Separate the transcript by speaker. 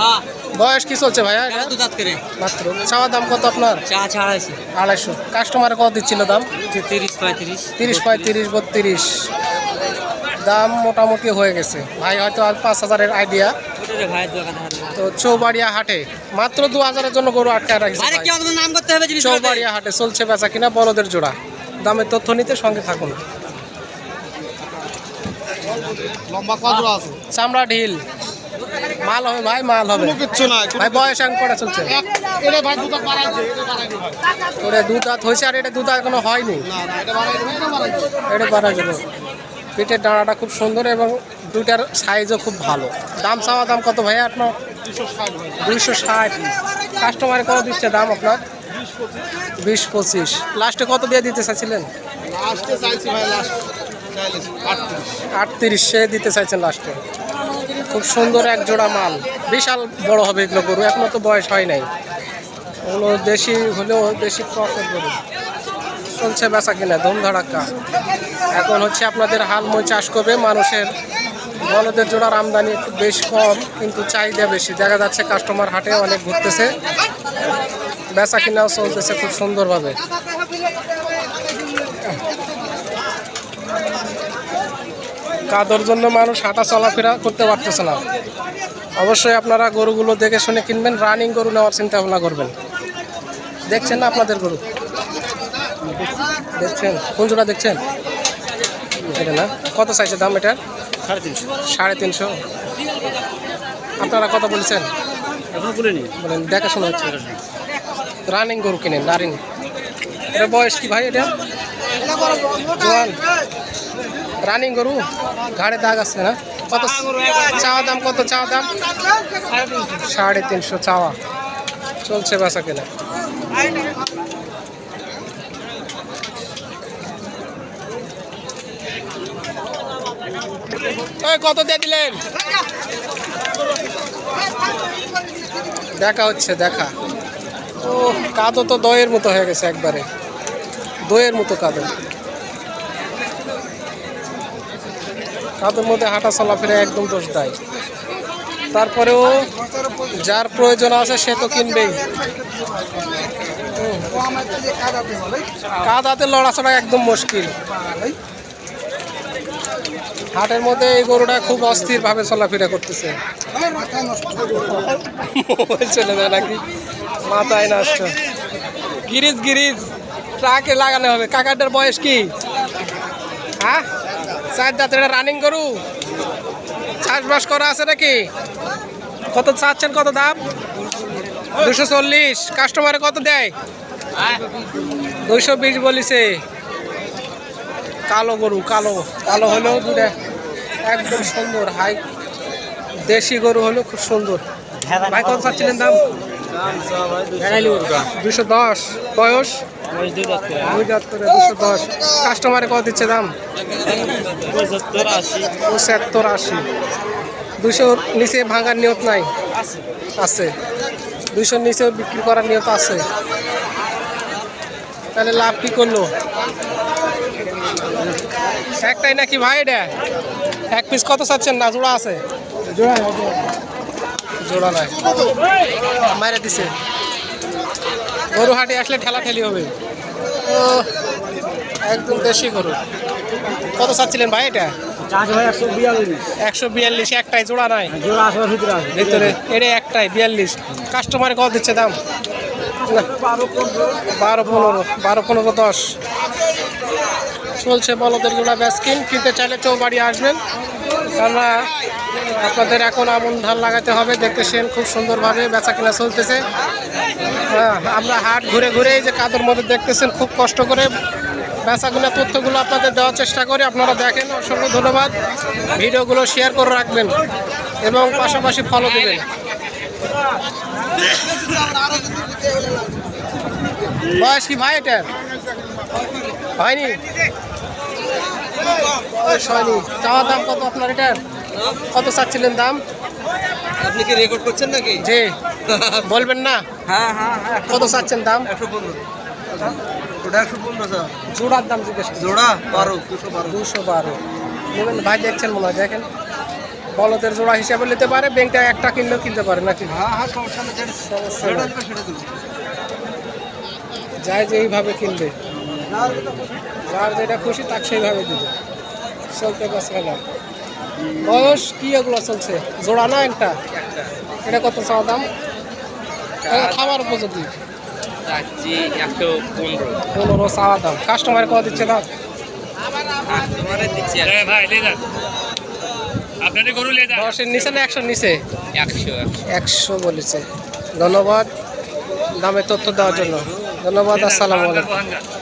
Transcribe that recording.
Speaker 1: হ্যাঁ।
Speaker 2: বয়স কি চলছে ভাইয়া
Speaker 1: দু দাঁত করে।
Speaker 2: মাত্র। চাওয়া দাম কত আপনার?
Speaker 1: চা ছাড়াইছে
Speaker 2: আড়াইশো। কাস্টমারে কত দিচ্ছিল দাম?
Speaker 1: তিরিশ পঁয়ত্রিশ
Speaker 2: তিরিশ পঁয়ত্রিশ বত্রিশ। দাম মোটামুটি হয়ে গেছে। ভাই হয়তো আর পাঁচ হাজারের আইডিয়া তো চৌবাড়িয়া হাটে। মাত্র দু হাজারের জন্য গরু আটকায় রাখছে
Speaker 1: আরে
Speaker 2: ভাই।
Speaker 1: কি আমাদের নাম করতে হবে জিনিস
Speaker 2: চৌবাড়িয়া হাটে চলছে বেচা কিনা বলদের জোড়া। দামের তথ্য নিতে সঙ্গে থাকুন।
Speaker 3: লম্বা কত আছে।
Speaker 2: চামড়া ঢিল। মাল হবে ভাই মাল হবে।
Speaker 3: কিচ্ছু না
Speaker 2: ভাই বয়স এখন কটা চলছে?
Speaker 3: এটা ভাই দুটো বাড়াইছে এটা বাড়াইছে ভাই।
Speaker 2: ওটা দু দাঁত হয়েছে আর এটা দু দাঁত এখনও হয়নি।
Speaker 3: না না এটা বাড়াইছে এটা বাড়াইছে
Speaker 2: এটা পিঠের ডানাটা খুব সুন্দর এবং দুইটার সাইজও খুব ভালো। দাম চাওয়া দাম কত ভাই আপনার? দুইশো ষাট কাস্টমারে কত দিচ্ছে দাম আপনার? বিশ পঁচিশ। লাস্টে কত দিয়ে দিতে চাইছিলেন?
Speaker 3: আটত্রিশ।
Speaker 2: সে দিতে চাইছেন লাস্টে খুব সুন্দর এক জোড়া মাল। বিশাল বড় হবে এগুলো গরু এখনও তো বয়স হয় নাই। ওগুলো দেশি হলেও দেশি ক্রসের গরু। চলছে বেচা কিনা, ধুম ধড়াক্কা। এখন হচ্ছে আপনাদের হাল মই চাষ করবে, মানুষের বলদের জোড়ার আমদানি একটু বেশ কম, কিন্তু চাহিদা বেশি। দেখা যাচ্ছে কাস্টমার হাটে অনেক ঘুরতেছে। বেচা কিনাও চলতেছে খুব সুন্দরভাবে। কাদর জন্য মানুষ হাঁটা চলাফেরা করতে পারতেছে না। অবশ্যই আপনারা গরুগুলো দেখে শুনে কিনবেন রানিং গরু নেওয়ার চিন্তা ভাবনা করবেন। দেখছেন না আপনাদের গরু? দেখছেন? কোন জোড়া দেখছেন? এটা না? কত চাইছে দাম এটার?
Speaker 1: সাড়ে তিনশো।
Speaker 2: সাড়ে তিনশো আপনারা কত বলছেন?
Speaker 1: এখন বলে নি
Speaker 2: বলেন দেখাশোনা হচ্ছে। রানিং গরু কিনেন রানিং এটা বয়স কি ভাই এটা? জোয়ান। রানিং গরু ঘাড়ে দাগ আছে না? কত চাওয়া দাম, কত চাওয়া দাম? সাড়ে তিনশো চাওয়া। চলছে বেচা কেনা। কত দিয়ে দিলেন? দেখা হচ্ছে, দেখা। ও কাদো তো দইয়ের মতো হয়ে গেছে একবারে। দইয়ের মতো কাদো কাদোর মধ্যে হাঁটা চলাফেরা একদম দোষ দেয় তারপরেও যার প্রয়োজন আছে সে তো কিনবেই। কাদাতে লড়াচড়া একদম মুশকিল। হাটের মধ্যে এই গরুটা খুব অস্থির ভাবে চলাফেরা করতেছে। চলে যায় নাকি? মাথায় নষ্ট গিরিজ গিরিজ, ট্রাকে লাগানো হবে। কাকাটার বয়স কি? হ্যাঁ? চার দাঁতের রানিং গরু। চাষবাস করা আছে নাকি? কত চাচ্ছেন কত দাম? দুশো চল্লিশ। কাস্টমারে কত দেয়? দুইশো বিশ বলিছে। কালো গরু কালো কালো হলেও দুটা একদম সুন্দর। হাই দেশি গরু হলেও খুব সুন্দর। ভাই কত চাচ্ছিলেন দাম? দুশো দশ। বয়স? দুই দাঁত করে। দুশো দশ। কাস্টমারে কত দিচ্ছে দাম? পঁচাত্তর আশি। দুশোর নিচে ভাঙার নিয়ত নাই? আছে। দুশোর নিচেও বিক্রি করার নিয়ত আছে? তাহলে লাভ কি করল? একটাই নাকি ভাই এটা? এক পিস কত চাচ্ছেন না? জোড়া আছে? জোড়া নাই। মারে দিছে। গরু হাটে আসলে ঠেলা ঠেলি হবে। ও একদম দেশি গরু। কত চাচ্ছিলেন ভাই এটা? একশো বিয়াল্লিশ। একটাই জোড়া নাই? ভিতরে এটা একটাই বিয়াল্লিশ। কাস্টমারে কত দিচ্ছে দাম? বারো পনেরো। বারো পনেরো দশ। চলছে বলদের জোড়া ব্যাসকিন কিনতে চাইলে চৌবাড়ি আসবেন। কেননা আপনাদের এখন আমন ধান লাগাতে হবে দেখতেছেন খুব সুন্দরভাবে বেচা কেনা চলতেছে। হ্যাঁ আমরা হাট ঘুরে ঘুরে যে কাদের মধ্যে দেখতেছেন খুব কষ্ট করে বেচাগুলো তথ্যগুলো আপনাদের দেওয়ার চেষ্টা করি, আপনারা দেখেন, অসংখ্য ধন্যবাদ। ভিডিওগুলো শেয়ার করে রাখবেন এবং পাশাপাশি ফলো দেবেন। বয়স কি ভাই এটা হয়নি? হয়নি চাওয়া দাম কত আপনার এটার? কত চাচ্ছিলেন দাম?
Speaker 1: আপনি কি রেকর্ড করছেন নাকি?
Speaker 2: জি। বলবেন না?
Speaker 1: হ্যাঁ হ্যাঁ হ্যাঁ
Speaker 2: কত চাচ্ছেন দাম?
Speaker 1: একশো পনেরো। ওটা একশো পনেরো স্যার।
Speaker 2: জোড়ার দাম জিজ্ঞেস
Speaker 1: জোড়া বারো দুশো বারো।
Speaker 2: দুশো বারো। নেবেন ভাই দেখছেন মনে হয় দেখেন। বলদের জোড়া হিসাবে নিতে পারে ব্যাংকটা একটা কিনলেও কিনতে পারে নাকি?
Speaker 1: হ্যাঁ হ্যাঁ সমস্যা নেই
Speaker 2: যাই যে এইভাবে কিনবে। যার যেটা খুশি তাকে সেইভাবে দিবে। চলতে পারছে না। বয়স কি এগুলো চলছে? জোড়া না একটা? এটা কত চাওয়া দাম? খাবার উপযোগী।
Speaker 4: চাচ্ছি একশো পনেরো।
Speaker 2: পনেরো চাওয়া দাম। কাস্টমার কত দিচ্ছে দাম? দশের নিচে না একশোর নিচে?
Speaker 4: একশো
Speaker 2: একশো। বলেছে। ধন্যবাদ দামে তথ্য দেওয়ার জন্য। ধন্যবাদ আসসালামু আলাইকুম।